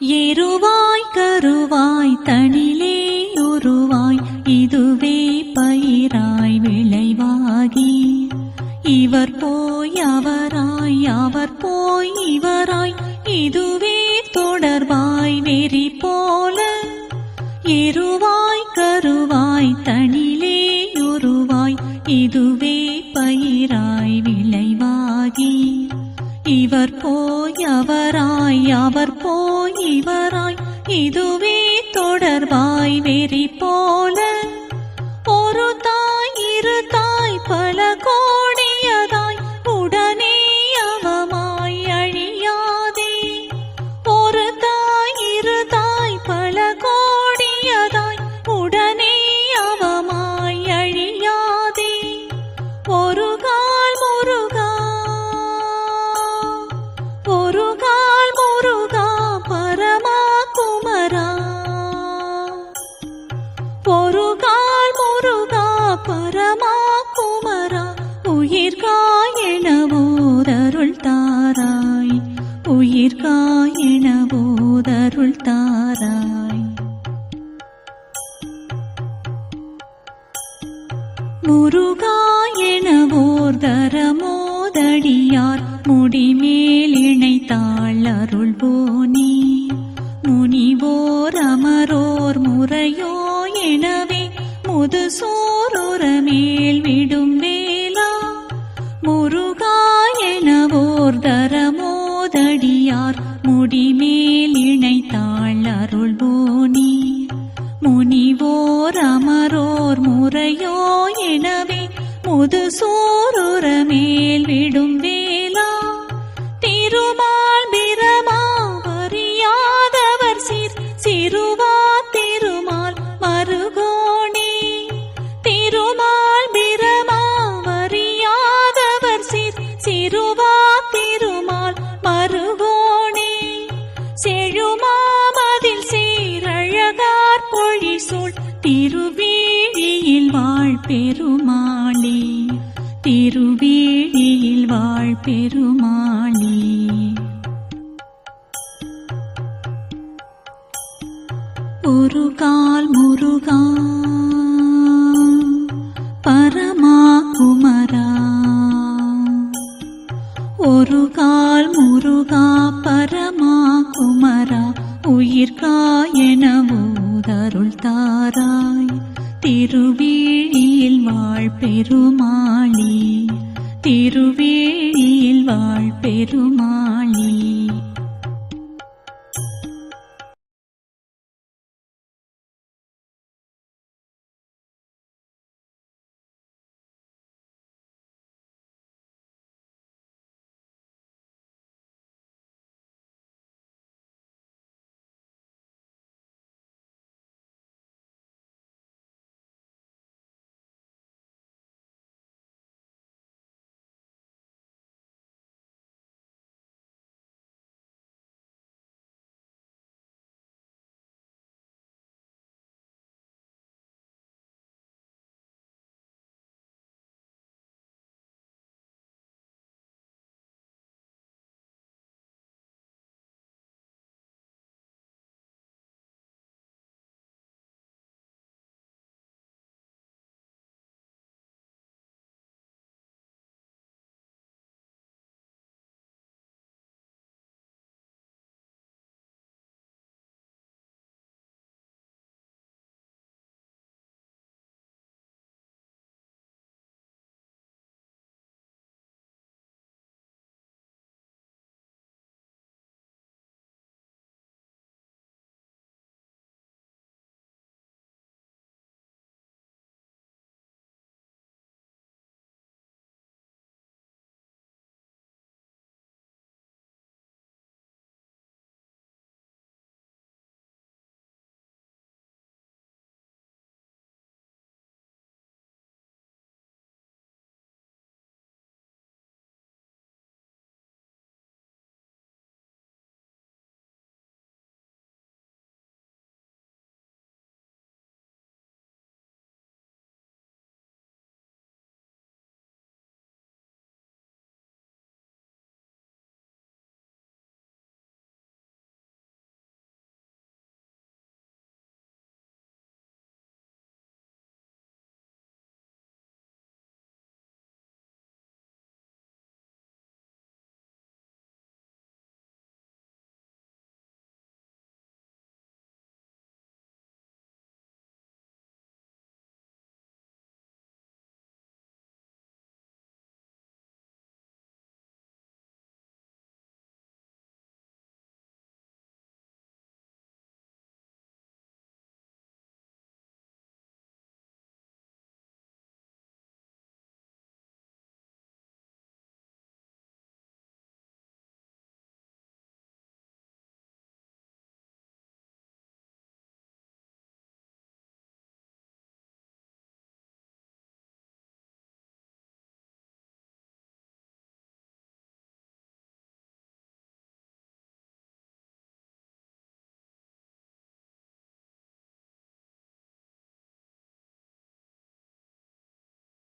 எருவாய் கருவாய் தனிலே உருவாய் இதுவே பயிராய் விளைவாகி. இவர் போய் அவராய் அவர் போய் இவராய் இதுவே தொடர்பாய் வெறி இதுவே தொடர்பாய் வெறி முருகாயெனவோர் தரமோதடியார் முடிமேல் இணைத்தாள் அருள்வோனே முனிவோர் அமரோர் முறையோ எனவே முதுசோரொர மேல் விடும். வே முதுசோரொர மேல் விடும் வேலா திருமால் பிரமா அறியாதவர் சீர் சிறுவா திருமால் மருகோணே திருமால் பிரமா அறியாதவர் சீர் சிறுவா திருமால் மருகோணே செழுமாமதில் சீரழகார் பொழி சூழ் திருவேழியில் வாழ் பெருமாள். திருவேழியில் வாழ் பெருமாளே ஒரு கால் முருகா பரமா குமரா. ஒரு கால் முருகா பரமா குமரா. உயிர்காயெனவோதருள் தாராய் திருவேணியில் வாழ் பெருமாளி திருவேணியில் வாழ் பெருமாளே.